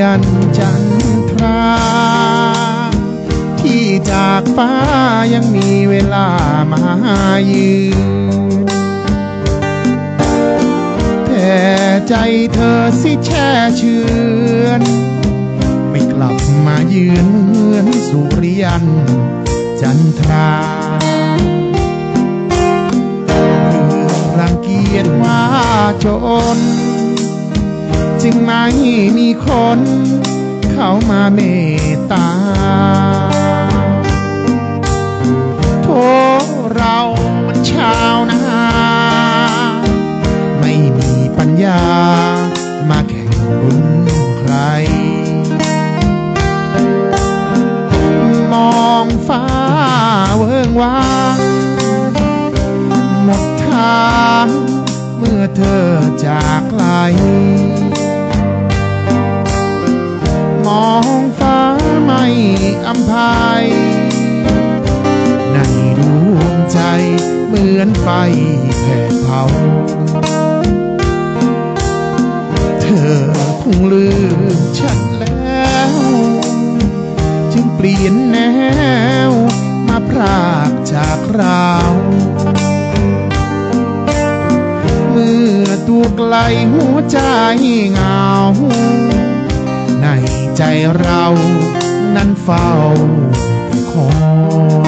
ยันจันทรา ที่จากฟ้ายังมีเวลามายืน แต่ใจเธอสิแช่เชือนไม่กลับมายืนเหมือนสุริยัน จันทราเมืองรังเกียจว่าจน จึงไม่มีคน เข้ามาเมตตา โทเรามันชาวนาไม่มีปัญญา มาแข่งบุญใคร มองฟ้าเวิงว่างหมดทาง เมื่อเธอจากลม อำพายในดวงใจเหมือนไฟแผดเผา เธอคงลืมฉันแล้ว จึงเปลี่ยนแนว มาพรากจากเราเมื่อตัวไกลหัวใจเหงา ในใจเรา นั้นเฝ้าคอย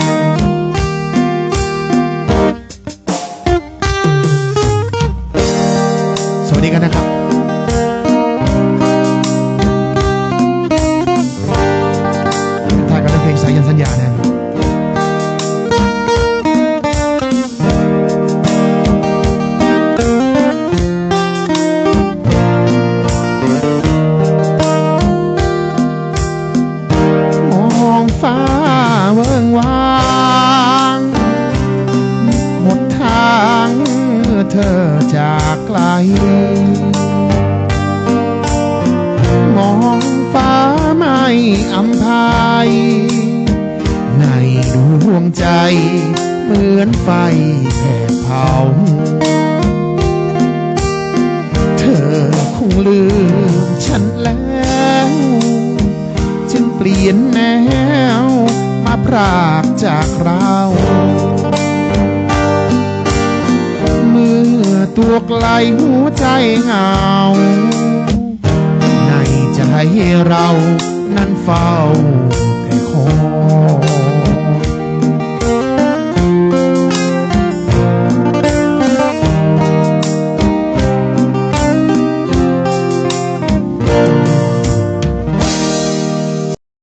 ฟ้าเวิงวางหมดทางเมื่อเธอจากไกล มองฟ้าไม่อำพายในดวงใจ เหมือนไฟแผดเผา เธอคงลืมฉันแล้ว เปลี่ยนแนว มาพรากจากเรา เมื่อตัวไกลหัวใจเหงา ในใจเรานั้นเฝ้า